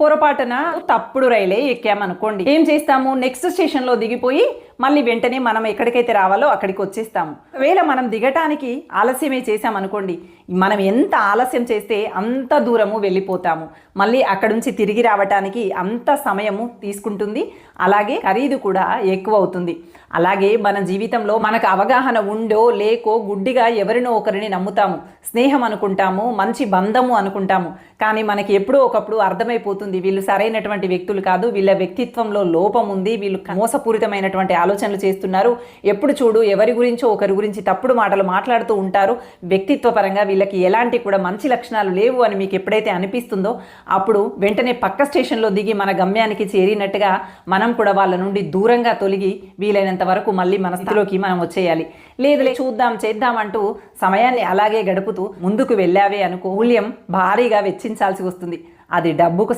పొరపాటున తప్పుడు రైలే ఎక్కామనుకోండి. ఏం చేస్తాము? నెక్స్ట్ స్టేషన్లో దిగిపోయి మళ్ళీ వెంటనే మనం ఎక్కడికైతే రావాలో అక్కడికి వచ్చేస్తాము. ఒకవేళ మనం దిగటానికి ఆలస్యమే చేసామనుకోండి మనం ఎంత ఆలస్యం చేస్తే అంత దూరము వెళ్ళిపోతాము. మళ్ళీ అక్కడి నుంచి తిరిగి రావటానికి అంత సమయము తీసుకుంటుంది. అలాగే ఖరీదు కూడా ఎక్కువ అవుతుంది అలాగే మన జీవితంలో మనకు అవగాహన ఉండో లేకో గుడ్డిగా ఎవరినో ఒకరిని నమ్ముతాము. స్నేహం అనుకుంటాము మంచి బంధము అనుకుంటాము. కానీ మనకి ఎప్పుడో ఒకప్పుడు అర్థమైపోతుంది వీళ్ళు సరైనటువంటి వ్యక్తులు కాదు వీళ్ళ వ్యక్తిత్వంలో లోపం ఉంది వీళ్ళు మోసపూరితమైనటువంటి ఆలోచనలు చేస్తున్నారు. ఎప్పుడు చూడు ఎవరి గురించో ఒకరి గురించి తప్పుడు మాటలు మాట్లాడుతూ ఉంటారు. వ్యక్తిత్వ పరంగా వీళ్ళకి ఎలాంటి కూడా మంచి లక్షణాలు లేవు అని మీకు ఎప్పుడైతే అనిపిస్తుందో అప్పుడు వెంటనే పక్క స్టేషన్లో దిగి మన గమ్యానికి చేరినట్టుగా మనం కూడా వాళ్ళ నుండి దూరంగా తొలగి వీలైనంత వరకు మళ్ళీ మన స్థితిలోకి మనం వచ్చేయాలి. లేదు చూద్దాం చేద్దాం అంటూ సమయాన్ని అలాగే గడుపుతూ ముందుకు వెళ్ళావే అనుకో మూల్యం భారీగా వెచ్చించాల్సి వస్తుంది. అది డబ్బుకు